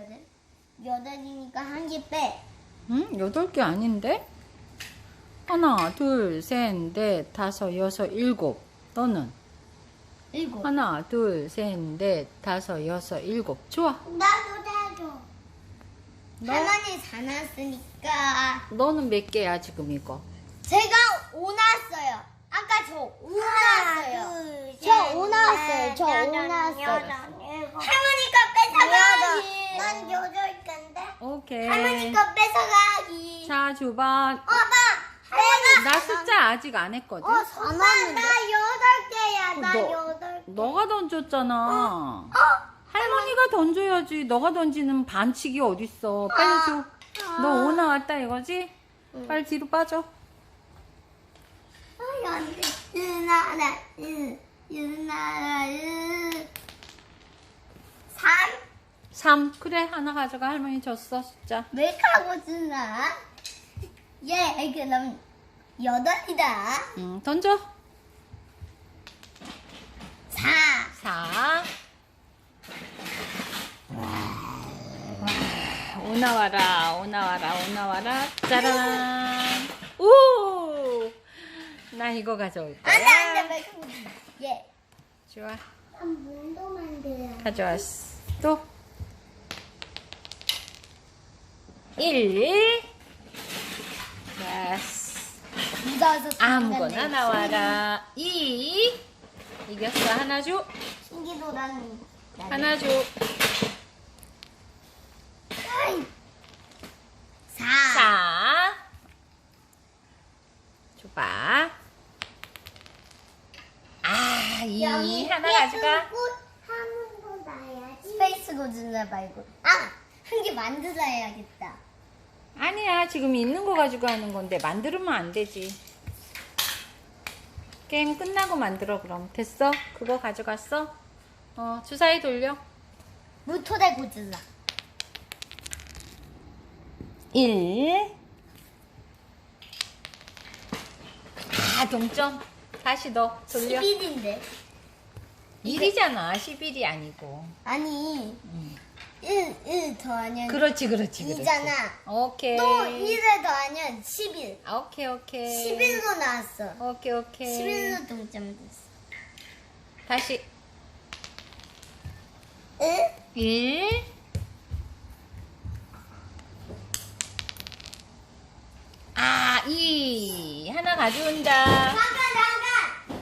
여덟. 여덟이니까 한 개 빼. 응? 여덟 개 아닌데? 하나, 둘, 셋, 넷, 다섯, 여섯, 일곱. 너는? 일곱. 하나, 둘, 셋, 넷, 다섯, 여섯, 일곱. 좋아. 나도 나도. 너? 할머니 사놨으니까 너는 몇 개야, 지금 이거? 제가 오 나왔어요. 아까 저 오 나왔어요. 저 오 나왔어요. 저 오 나왔어요. 할머니가 뺏어가기. 난 여덟 개인데. 오케이. 할머니가 뺏어가기. 자, 줘봐. 아빠, 내가 나 숫자 아직 안 했거든? 어, 엄마 나 여덟 개야. 나 너- 여덟 개. 너가 던졌잖아. 어? 할머니가 던져야지. 너가 던지는 반칙이 어딨어. 빨리 줘. 너 오 나왔다 이거지? 빨리 뒤로 빠져. 연유나라 유, 유나라 유. 삼? 3. 그래, 하나 가져가. 할머니 줬어, 숫자. 왜 가고 쓰나? 예, 그럼 여덟이다. 응, 던져. 사. 4. 오 나와라, 오 나와라, 오 나와라. 짜란. 오! 나 이거 가져올 거야. 안 돼 안 돼 말고. 예. 좋아. 한 문도 만들어. 가져왔어. 또. 1. 됐어. 묻어서 아무거나 나와라. 2. 이겼어. 하나 줘. 신기도라는. 하나 줘. 사. 4. 줘봐. 아, 2. 하나 가져가. 스페이스 고즈나 말고. 아, 한 개 만들어야겠다. 아니야. 지금 있는 거 가지고 하는 건데 만들면 안 되지. 게임 끝나고 만들어 그럼. 됐어? 그거 가져갔어? 어, 주사위 돌려. 무토대 고질라. 1. 아, 동점. 다시 넣어. 돌려. 11인데. 1이잖아. 11이 아니고. 아니, 음. 1, 1 더하면 그렇지, 그렇지, 그렇지. 2잖아. 오케이. 또 1을 더하면 11. 아, 오케이, 오케이. 11로 나왔어. 오케이, 오케이. 11로 동점 됐어. 다시. 1? 1. 아, 2. 하나 가져온다. 나가, 나가!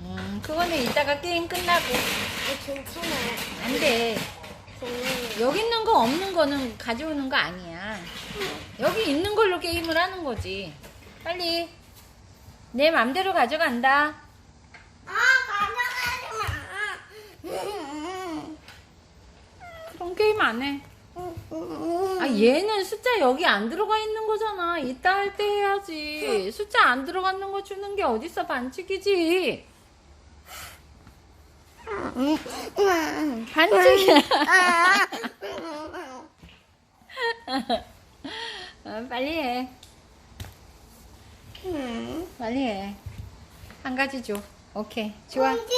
음, 그거는 이따가 게임 끝나고. 괜찮아. 안 돼. 여기 있는 거 없는 거는 가져오는 거 아니야. 여기 있는 걸로 게임을 하는 거지. 빨리. 내 맘대로 가져간다. 아, 가져가지 그럼 게임 안 해. 마. 아, 얘는 숫자 여기 안 들어가 있는 거잖아. 이따 할 때 해야지. 숫자 안 들어가는 거 주는 게 어딨어. 반칙이지. 반칙이야. 어, 빨리 해. 빨리 해. 한 가지 줘. 오케이. 좋아. 땡큐.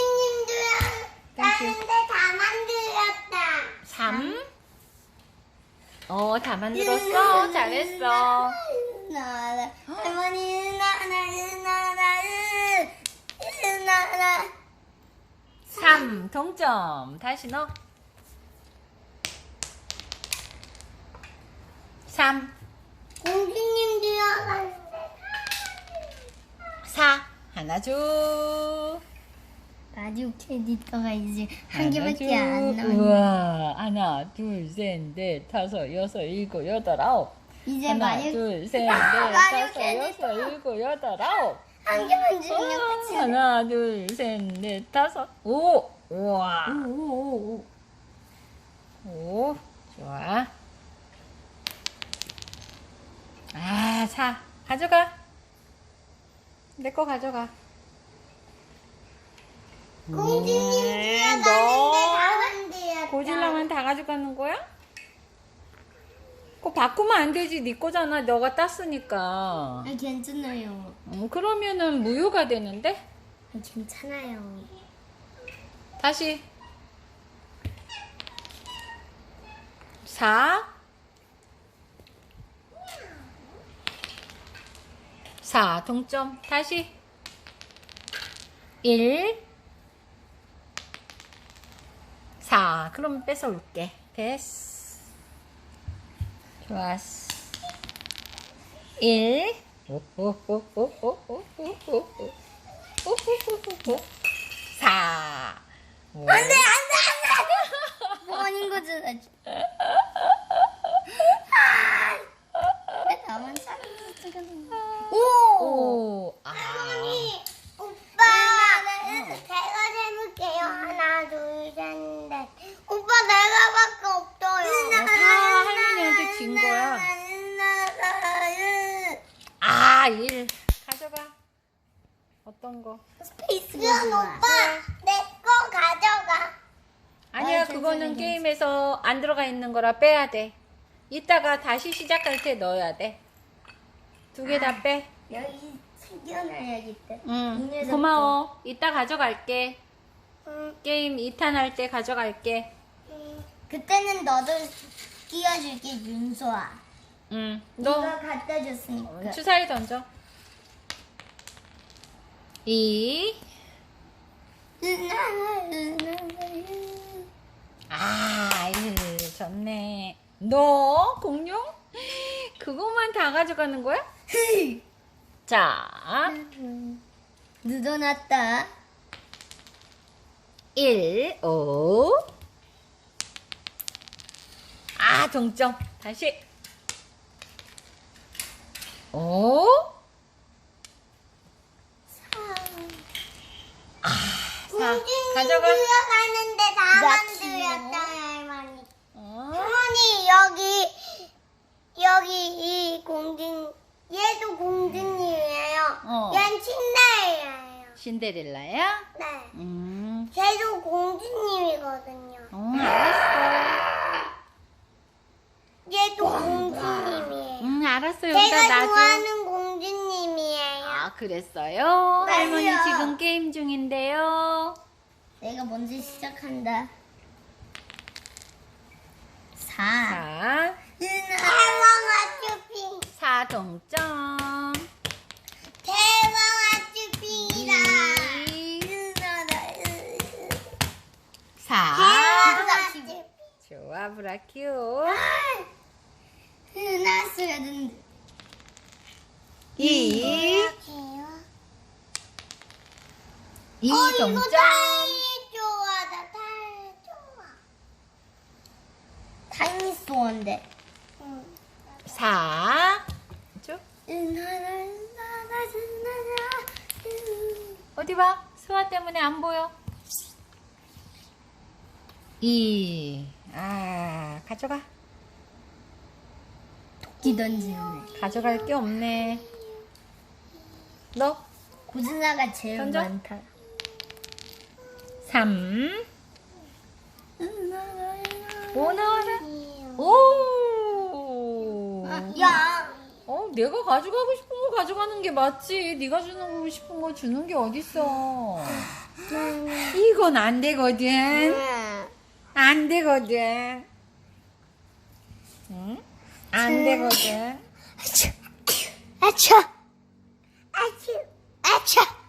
다른데 다 만들었다. 3. 어, 다 만들었어. 잘했어. 나라 할머니 나라 나라 나라 3. 동점. 다시 넣어. 3. 공주님도요. 4. 하나 줘. 마디오 캐릭터가 이제 한 개밖에 줘. 안 남았네. 우와. 하나, 둘, 셋, 넷, 다섯, 여섯, 일곱, 여덟, 아홉. 이제 하나, 마디오 둘, 셋, 넷, 마디오 다섯. 여섯, 일곱, 여덟, 아홉. 한 개만 어, 주면 끝이야. 하나, 둘, 셋, 넷, 다섯. 오! 우와. 오오 오. 오, 좋아. 아, 사. 가져가. 내 거 가져가. 공주님도요. 음, 너. 고질라만 다 가져가는 거야? 그거 바꾸면 안 되지. 네 거잖아. 너가 땄으니까. 아, 괜찮아요. 음, 그러면은 무효가 되는데? 괜찮아요. 다시. 4. 4. 동점. 다시. 1. 4. 그럼 뺏어 올게. 됐어. 좋았어. 1. 4. 안 돼 안 돼 안 돼. 뭐하는 거지? 왜 나만 사는 찍는 오. 오, 아. 할머니 오빠 제가 해볼게요 하나 둘 셋 넷 오빠 내가밖에 없어요 어, 다 할머니한테 진 거야. 아, 1. 가져가. 어떤 거? 스페이스 그럼 오빠 내거 가져가 아니야, 아이, 그거는 괜찮아, 게임에서 안 들어가 있는 거라 빼야 돼. 이따가 다시 시작할 때 넣어야 돼. 두 개다 빼. 여기 숨겨놔야겠다 응. 고마워. 이따 가져갈게. 응, 게임 2탄 할 때 가져갈게. 응. 그때는 너도 끼워줄게 윤소아 응. 너가 너 갖다 줬으니까 주사위 던져. 2. 아, 1. 좋네. 너 공룡? 그것만 다 가져가는 거야? 자, 늦어놨다 1, 5. 아, 동점. 다시. 5. 자, 가져가. 들어가는데 다나 만들었다 할머니 어? 할머니 여기 여기 이 공주 얘도 공주님이에요 어. 얘는 침대예요 신데렐라야? 네 음. 걔도 공주님이거든요 어, 알았어. 얘도 공주님이에요 음, 알았어. 여기다 제가 놔줘. 좋아하는 공주님이에요 아, 그랬어요? 네. 할머니. 지금 게임 중인데요. 내가 먼저 시작한다. 4 자, 대왕아 쇼핑. 4 동점. 대왕아 쇼핑이다. 2, 대왕아 4. 쇼핑. 좋아, 브라키오. 흔했어야 되는데 2, 2 어, 동점. 타이 좋아, 나 타이 좋아. 4. 쭉. 어디 봐. 수아 때문에 안 보여. 2. 아, 가져가. 토끼 던지네. 가져갈 게 없네. 너 고즈나가 제일 던져. 많다. 3. 뭐 나와라? 오! 야, 어, 내가 가져가고 싶은 거 가져가는 게 맞지. 네가 주는 거 싶은 거 주는 게 어딨어. 이건 안 되거든. 안 되거든. 응? 안 되거든. 아차, 아차, 아차, 아차.